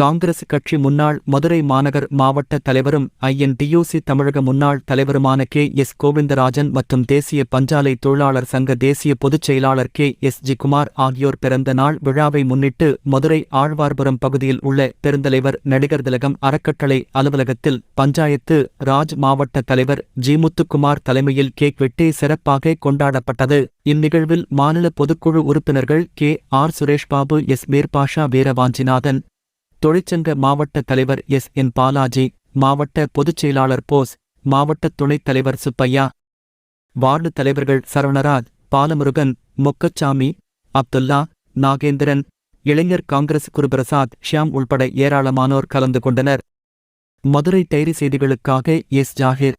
காங்கிரஸ் கட்சி முன்னாள் மதுரை மாநகர் மாவட்ட தலைவரும் ஐஎன்டியூசி தமிழக முன்னாள் தலைவருமான கே எஸ் கோவிந்தராஜன் மற்றும் தேசிய பஞ்சாலை தொழிலாளர் சங்க தேசிய பொதுச் செயலாளர் கே எஸ் ஜி குமார் ஆகியோர் பிறந்த நாள் விழாவை முன்னிட்டு மதுரை ஆழ்வார்புரம் பகுதியில் உள்ள பெருந்தலைவர் நடிகர் திலகம் அறக்கட்டளை அலுவலகத்தில் பஞ்சாயத்து ராஜ் மாவட்ட தலைவர் ஜி முத்துக்குமார் தலைமையில் கேக் வெட்டி சிறப்பாக கொண்டாடப்பட்டது. இந்நிகழ்வில் மாநில பொதுக்குழு உறுப்பினர்கள் K R Sureshbabu S Meerbasha Veeravanchinathan தொழிற்சங்க மாவட்ட தலைவர் எஸ் என் பாலாஜி மாவட்ட பொதுச் செயலாளர் போஸ் மாவட்ட துணைத் தலைவர் சுப்பையா வார்டு தலைவர்கள் சரவணராஜ் பாலமுருகன் மொக்கச்சாமி அப்துல்லா நாகேந்திரன் இளைஞர் காங்கிரஸ் குருபிரசாத் ஷியாம் உள்பட ஏராளமானோர் கலந்து கொண்டனர் மதுரை டைரி செய்திகளுக்காக எஸ் ஜாகிர்